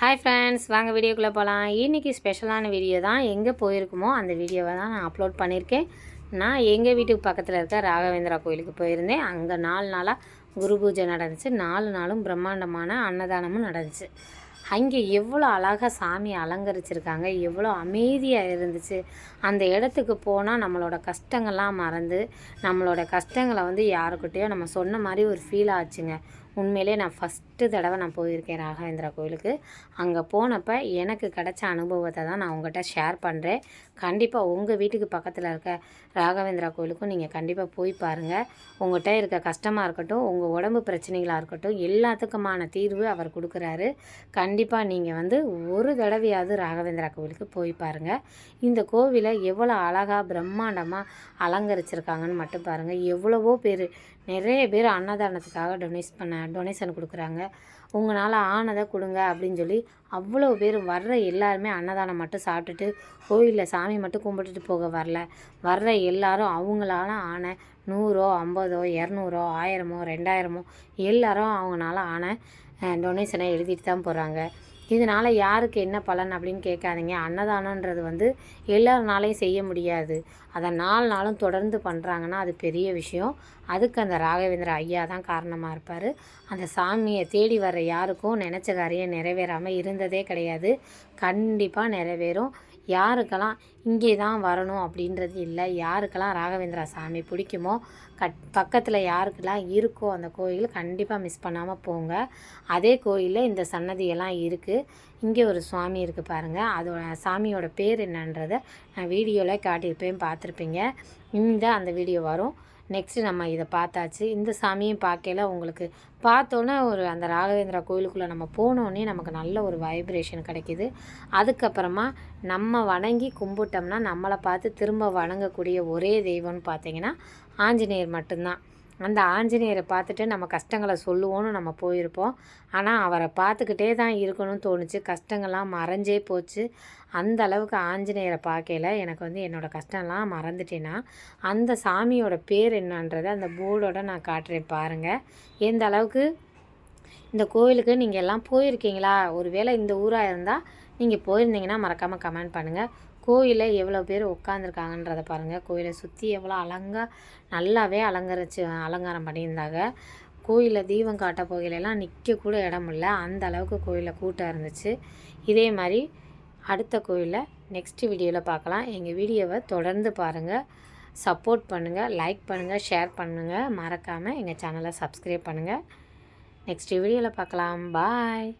Hi friends வாங்க வீடியோக்குள்ளே போகலாம் இன்றைக்கி ஸ்பெஷலான வீடியோ தான் எங்கே போயிருக்குமோ அந்த வீடியோவை தான் நான் அப்லோட் பண்ணியிருக்கேன். நான் எங்கள் வீட்டுக்கு பக்கத்தில் இருக்க ராகவேந்திரா கோயிலுக்கு போயிருந்தேன். அங்கே நாலு நாளாக குரு பூஜை நடந்துச்சு. நாலு நாளும் பிரம்மாண்டமான அன்னதானமும் நடந்துச்சு. அங்கே எவ்வளோ அழகாக சாமி அலங்கரிச்சிருக்காங்க எவ்வளோ அமைதியாக இருந்துச்சு. அந்த இடத்துக்கு போனால் நம்மளோட கஷ்டங்கள்லாம் மறந்து நம்மளோட கஷ்டங்களை வந்து யாருக்கிட்டேயோ நம்ம சொன்ன மாதிரி ஒரு ஃபீல் ஆச்சுங்க. உண்மையிலே நான் ஃபஸ்ட்டு தடவை நான் போயிருக்கேன் ராகவேந்திரா கோயிலுக்கு. அங்கே போனப்போ எனக்கு கிடைச்ச அனுபவத்தை தான் நான் உங்கள்கிட்ட ஷேர் பண்ணுறேன் கண்டிப்பாக உங்கள் வீட்டுக்கு பக்கத்தில் இருக்க ராகவேந்திரா கோயிலுக்கும் நீங்கள் கண்டிப்பாக போய் பாருங்கள் உங்கள்கிட்ட இருக்க கஷ்டமாக இருக்கட்டும் உங்கள் உடம்பு பிரச்சனைகளாக இருக்கட்டும் எல்லாத்துக்குமான தீர்வு அவர் கொடுக்குறாரு. கண்டிப்பாக நீங்கள் வந்து ஒரு தடவையாவது ராகவேந்திரா கோவிலுக்கு போய் பாருங்கள் இந்த கோவிலை எவ்வளோ அழகாக பிரம்மாண்டமாக அலங்கரிச்சிருக்காங்கன்னு மட்டும் பாருங்கள் எவ்வளவோ பேர் நிறைய பேர் அன்னதானத்துக்காக டொனேட் பண்ண டொனேஷன் கொடுக்குறாங்க. உங்களால் ஆனதை கொடுங்க அப்படின்னு சொல்லி அவ்வளோ பேர் வர்ற எல்லாருமே அன்னதானம் மட்டும் சாப்பிட்டுட்டு கோயிலில் சாமி மட்டும் கும்பிட்டுட்டு போக வரல. வர்ற எல்லாரும் அவங்களால ஆன நூறோ ஐம்பதோ இரநூறோ ஆயிரமோ ரெண்டாயிரமோ எல்லாரும் அவங்களால ஆன டொனேஷனை எழுதிட்டு தான் போகிறாங்க இதனால் யாருக்கு என்ன பலன் அப்படின்னு கேட்காதீங்க. அன்னதானன்றது வந்து எல்லாருனாலையும் செய்ய முடியாது. அதை நாலு நாளும் தொடர்ந்து பண்ணுறாங்கன்னா அது பெரிய விஷயம். அதுக்கு அந்த ராகவேந்திர ஐயா தான் காரணமாக இருப்பார். அந்த சாமியை தேடி வர யாருக்கும் நினச்ச காரியம் நிறைவேறாமல் இருந்ததே கிடையாது. கண்டிப்பாக நிறைவேறும். யாருக்கெல்லாம் இங்கே தான் வரணும் அப்படின்றது இல்லை யாருக்கெல்லாம் ராகவேந்திரா சாமி பிடிக்குமோ கட் பக்கத்தில் யாருக்கெல்லாம் இருக்கோ அந்த கோயில் கண்டிப்பாக மிஸ் பண்ணாமல் போங்க. அதே கோயிலில் இந்த சன்னதியெல்லாம் இருக்குது இங்கே ஒரு சுவாமி இருக்குது பாருங்கள் அதோட சாமியோட பேர் என்னன்றதை நான் வீடியோவில் காட்டியிருப்பேன் பார்த்துருப்பீங்க. இந்த அந்த வீடியோ வரும். நெக்ஸ்ட்டு நம்ம இதை பார்த்தாச்சு. இந்த சாமியும் பார்க்கல உங்களுக்கு பார்த்தோன்னே ஒரு அந்த ராகவேந்திரா கோயிலுக்குள்ளே நம்ம போனோடனே நமக்கு நல்ல ஒரு வைப்ரேஷன் கிடைக்கிது. அதுக்கப்புறமா நம்ம வணங்கி கும்பிட்டோம்னா நம்மளை பார்த்து திரும்ப வணங்கக்கூடிய ஒரே தெய்வம்னு பார்த்தீங்கன்னா ஆஞ்சநேயர் மட்டும்தான். அந்த ஆஞ்சநேயரை பார்த்துட்டு நம்ம கஷ்டங்களை சொல்லுவோன்னு நம்ம போயிருப்போம். ஆனால் அவரை பார்த்துக்கிட்டே தான் இருக்கணும்னு தோணுச்சு. கஷ்டங்கள்லாம் மறைஞ்சே போச்சு. அந்த அளவுக்கு ஆஞ்சநேயரை பார்க்கல எனக்கு வந்து என்னோடய கஷ்டம்லாம் மறந்துட்டேன்னா அந்த சாமியோட பேர் என்னன்றதை அந்த போர்டோட நான் காட்டுறேன் பாருங்கள் எந்த அளவுக்கு? இந்த கோவிலுக்கு நீங்கள் எல்லாம் போயிருக்கீங்களா? ஒரு வேளை இந்த ஊராக இருந்தால் நீங்கள் போயிருந்தீங்கன்னா மறக்காமல் கமெண்ட் பண்ணுங்கள் கோயிலில் எவ்வளோ பேர் உட்காந்துருக்காங்கன்றதை பாருங்கள் கோயிலை சுற்றி எவ்வளோ அலங்கா நல்லாவே அலங்கரிச்சு அலங்காரம் பண்ணியிருந்தாங்க. கோயிலில் தீபம் காட்ட போகையிலலாம் நிற்கக்கூட இடம் இல்லை. அந்த அளவுக்கு கோயிலில் கூட்டம் இருந்துச்சு. இதே மாதிரி அடுத்த கோயிலில் நெக்ஸ்ட் வீடியோவில் பார்க்கலாம் எங்கள் வீடியோவை தொடர்ந்து பாருங்கள் சப்போர்ட் பண்ணுங்கள் லைக் பண்ணுங்கள் ஷேர் பண்ணுங்கள் மறக்காமல் எங்கள் சேனலை சப்ஸ்கிரைப் பண்ணுங்கள் நெக்ஸ்ட் வீடியோவில் பார்க்கலாம் பாய்